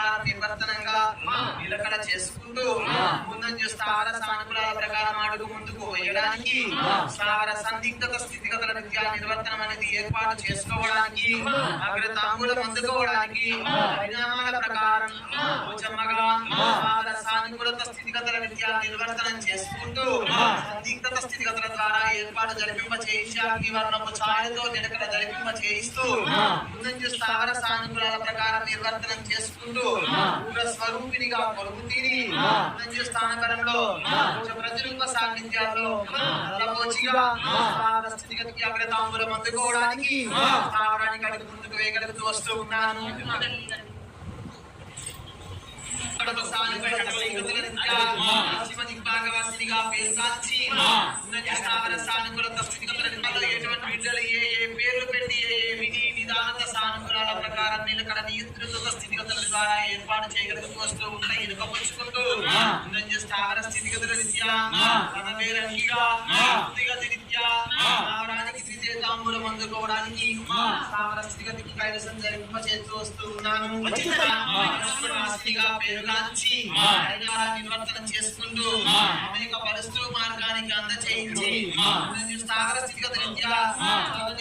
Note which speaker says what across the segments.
Speaker 1: ప్రకారం నిర్వర్తనంగా నిలకడ చేసుకుంటూ ముందంజు స్థావర సానుకూల ప్రకారం అడుగు ముందుకు వేయడానికి సార సందిగ్ధత స్థితిగతుల రీత్యా నిర్వర్తనం అనేది ఏర్పాటు చేసుకోవడానికి అగ్ర తాంబూలం అందుకోవడానికి పరిణామాల ప్రకారం ఉచమ్మగా సార సానుకూలత స్థితిగతుల రీత్యా నిర్వర్తనం చేసుకుంటూ సందిగ్ధత స్థితిగతుల ద్వారా ఏర్పాటు జరిపింప చేయించాలి వర్ణపు ఛాయతో నిలకడ జరిపింప చేయిస్తూ ముందంజు స్థావర సానుకూలాల ప్రకారం నిర్వర్తనం చేసుకుంటూ ఉగ్ర స్వరూపినిగా కొలుపు తీరి ముందంజు స్థానకరంలో ప్రతిరూప సాన్నిధ్యాల్లో స్థావర స్థితిగతికి అగ్రతాంబులం అందుకోవడానికి స్థావరానికి అడుగు ముందుకు వేగలుగుతూ వస్తూ ఉన్నాను. స్థితిగతుల ఎటువంటి బిడ్డలు ఏ ఏ పేర్లు పెట్టి ఏ ఏ విధి విధానత సానుకూలాల ప్రకారం నిలకడ నియంత్రిత స్థితిగతుల ద్వారా ఏర్పాటు చేయగలుగుతూ వస్తూ ఉంటాయి ఎనుకపుచ్చుకుంటూ ఉన్నత స్థావర స్థితిగతుల రీత్యా తన పేరంగిగా స్థితిగతి రీత్యా అందుకోవడానికి కైవసం చేస్తూ వస్తూ ఉన్నాను. వాసినిగా పేరుగాంచి హైదరాబాద్ నివర్తనం చేసుకుంటూ అనేక మార్గానికి అందచేయించి స్థావర స్థితిగత రీత్యా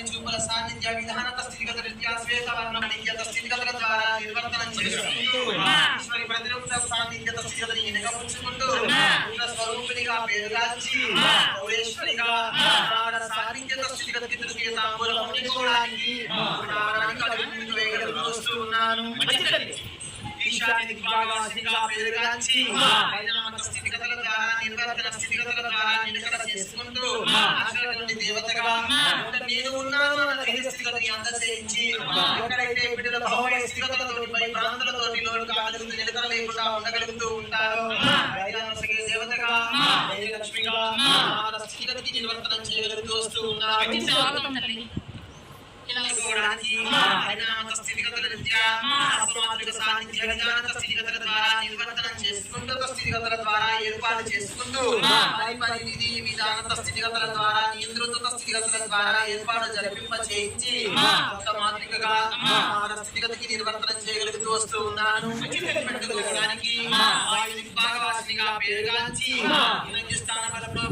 Speaker 1: చూపుల సాన్నిధ్య విధానత స్థితిగత రీత్యా శ్వేతవర్ణ నిత్యత స్థితిగతుల ద్వారా నిర్వర్తనం చేసుకుంటూ ఈశ్వరి ప్రతిరూప సాన్నిధ్యత స్థితిగతని స్వరూపినిగా పేరుగాంచి స్థావర సాన్నిధ్యత స్థితిగతి తృతీయ తాంబూలం అందుకోవడానికి స్థావరానికి అడుగు వేగలుగుతూ వస్తూ ఉన్నాను ఈశాన్య దిగ్భాగవాసినిగా పేరుగాంచి పరిణామ స్థితిగతుల ద్వారా నిర్వర్తన స్థితిగతుల ద్వారా నిలకడ చేసుకుంటూ అక్కడ నుండి దేవతగా ఇక్కడ నేను ఉన్నాను అన్న ధైర్య స్థితిగతిని అందచేయించి ఎక్కడైతే బిడ్డల స్థితిగతులతో ప్రాంతాలతో నిలకడ లేకుండా ఉండగలుగుతూ ఉంటారు ధైర్యాన్ని దేవతగా ధైర్యలక్ష్మిగా ఆ స్థితిగతికి నిర్వర్తనం చేయగలుగుతూ వస్తూ ఉన్నారు
Speaker 2: స్వాగతం తల్లి
Speaker 1: స్థితిగతుల ద్వారా నిర్వర్తనం చేసుకుంటూ ఒక స్థితిగతుల ద్వారా ఏర్పాటు చేసుకుంటూ పై పై విధి విధానక స్థితిగతుల ద్వారా నియంత్రిత స్థితిగతుల ద్వారా ఏర్పాటు జరిపింప చేయించి స్థితిగతికి నిర్వర్తనం చేయగలుగుతూ వస్తూ ఉన్నాను. దిగ్భాగవాసినిగా పేరుగాంచి స్థాన బలంలో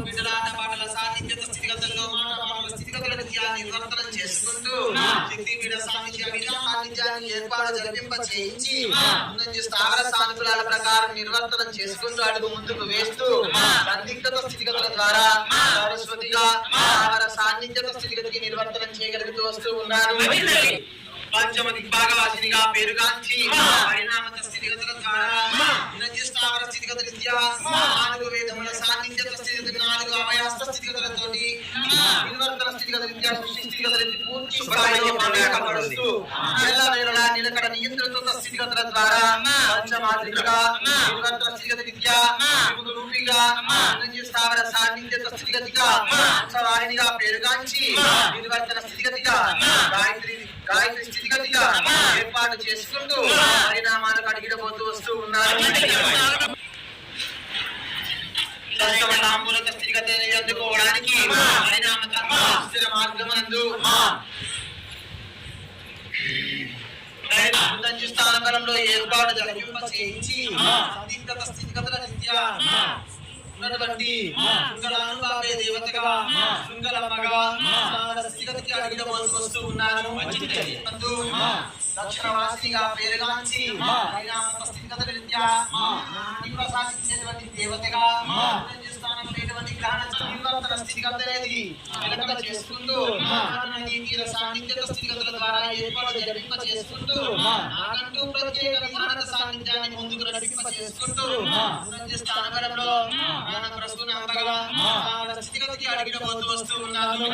Speaker 1: నిర్వర్తనం చేసుకుంటూ శక్తి పీఠ సాన్నిధ్య విధా సాన్నిధ్యాన్ని ఏర్పాటు జరిపింప చేయించి ముందు స్థావర సానుకూలాల ప్రకారం నిర్వర్తనం చేసుకుంటూ అడుగు ముందుకు వేస్తూ సందిగ్ధత స్థితిగతుల ద్వారా సరస్వతిగా స్థావర సాన్నిధ్యత స్థితిగతికి నిర్వర్తనం చేయగలుగుతూ వస్తూ ఉన్నారు. పంచమ దిగ్భాగవాసినిగా పేరుగాంచి పరిణామత స్థితిగతుల ద్వారా నిరంజన స్థావర స్థితిగతుల రీత్యా నాలుగు వేదముల స్థితిగతి నాలుగు అవయాస్త స్థితిగతులతోటి నిర్వర్తన స్థితిగతుల సృష్టి స్థితిగతుల రీతి పూర్తి స్థాయిలో ప్రవేశపడుతూ ఎల్లవేళలా నిలకడ నియంత్రిత స్థితిగతుల ద్వారా పంచమాత్రికగా నిర్వర్తన స్థితిగతి రీత్యా విముఖ రూపిగా నిరంజన స్థావర సాన్నిధ్యత స్థితిగతిగా ఉత్సవాహినిగా పేరుగాంచి నిర్వర్తన స్థితిగతిగా గాయత్రి గాయత్రి స్థితిగతిగా ఏర్పాటు చేసుకుంటూ పరిణామాలకు అడిగిడబోతూ వస్తూ ఉన్నారు. స్థితిగతిని అందుకోవడానికి పరిణామ కర్మ స్థానకరంలో ఏర్పాటు జరిపింప చేయించి సందిగ్ధత స్థితిగతుల రీత్యా ఉన్నటువంటి శృంగలానుగాపే దేవతగా శృంగలమ్మగా స్థితిగతికి అడిగిన వస్తూ ఉన్నాను. నందు దక్షిణవాసినిగా పేరుగాంచి పరిణామ స్థితిగత రీత్యా నివసాగించేటువంటి దేవతగా ఉన్నంజు స్థానంలో ఎటువంటి గ్రహణ నివర్తన స్థితిగత అనేది నిలకడ చేసుకుంటూ తీర సాన్నిధ్యత స్థితిగతుల ద్వారా ఏర్పాటు జరిపింప చేసుకుంటూ నాకంటూ ప్రత్యేక విధానత సాన్నిధ్యాన్ని ముందుకు నడిపింప చేసుకుంటూ అంబగా ఆ. స్థితిగతికి అడిగిన పోతూ వస్తూ ఉన్నాను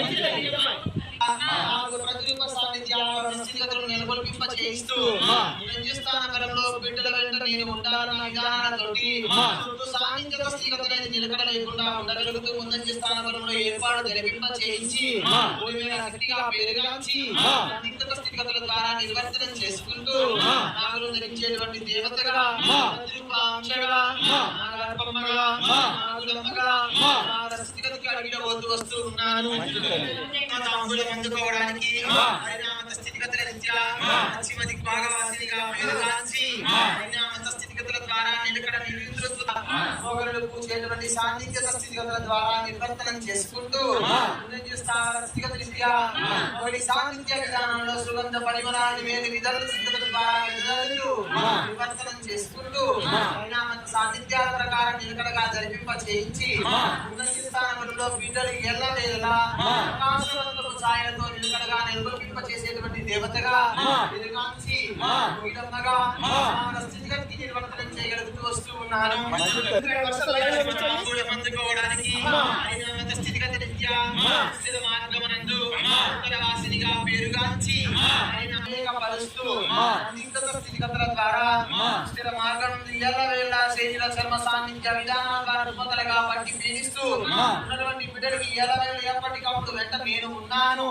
Speaker 1: నాలుగు ప్రతిరూప సాన్నిధ్యాలను చేయిస్తూ నిరంజన స్థానకరంలో బిడ్డల వెంట నేను ఉండాలన్న విధానాలతోటి చుట్టూ సాన్నిధ్యత స్థితిగతులను నిలకడ లేకుండా ఉండగలుగుతూ ముందంజ స్థానకరంలో ఏర్పాటు పెరుగాంచి స్థితిగతుల ద్వారా నిర్వర్తనం చేసుకుంటూ నాగులు ధరించేటువంటి దేవతగా అంశగా నాగర్భమ్మగా నాగులమ్మగా నాగ స్థితిగతికి వద్దు వస్తూ ఉన్నాను. అందుకోవడానికి స్థితిగతుల రీత్యా పశ్చిమ దిగ్భాగవాసినిగా పేరుగాంచి పరిణామ నిలకడ సాన్నిధ్యత స్థితిగతుల ద్వారా నివర్తనం చేసుకుంటూ స్థితిగత రీత్యా ఒకటి సాన్నిధ్య విధానంలో సుగంధ పరిమళాన్ని వేరు విధాన స్థితిగతుల ద్వారా విధానాలు నివర్తనం చేసుకుంటూ పరిణామ సాన్నిధ్యాల నిలకడగా జరిపింప చేయించి ఉన్నత స్థానములలో బిడ్డలు ఎల్ల ఆకాశవంతపు ఛాయలతో నిలకడగా నిర్వహింప చేసేటువంటి దేవతగా ఎదుగాంచి వీడమ్మగా స్థితిగతికి నిర్వర్తనం చేయగలుగుతూ వస్తూ ఉన్నాను. పొందుకోవడానికి స్థితిగతి రీత్యా మార్గమనందు పేరుగాంచి పరుస్తూ స్థితిగతుల ద్వారా స్థిర మార్గం ఎల్ల వేళ శరీర చర్మ సాన్నిధ్య విధానాల రుపతలుగా పట్టి పీడిస్తూ ఉన్నటువంటి బిడ్డలకి ఎలా వేళ ఎప్పటికప్పుడు వెంట నేను ఉన్నాను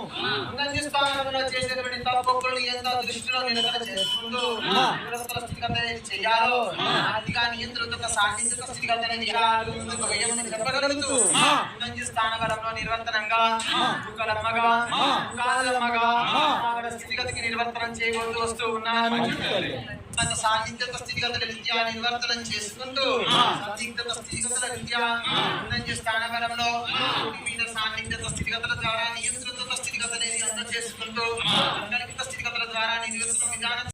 Speaker 1: ఉన్నత స్థానంలో చేసేటువంటి తప్పులను ఎంత దృష్టిలో నిలకడ చేసుకుంటూ నిరంతర స్థితిగత చేయాలో అదిగా నియంత్రిత ఎలా అడుగు ముందుకు వేయమని చెప్పగలుగుతూ ఉన్నత స్థానవరంలో నిరంతరంగా దుఃఖలమ్మగా కాలమ్మగా నివర్తనం చేయబోతూ వస్తూ ఉన్నాను తన సాన్నిధ్యత స్థితిగతుల రీత్యా నివర్తనం చేసుకుంటూ సందిగ్ధత స్థితిగతుల ఉన్నత స్థానవరంలో మీద సాన్నిధ్యత స్థితిగతుల ద్వారా నియంత్రిత స్థితిగతులని అందజేసుకుంటూ అంతర్గత స్థితిగతుల ద్వారా నిర్వహిస్తున్న విధానం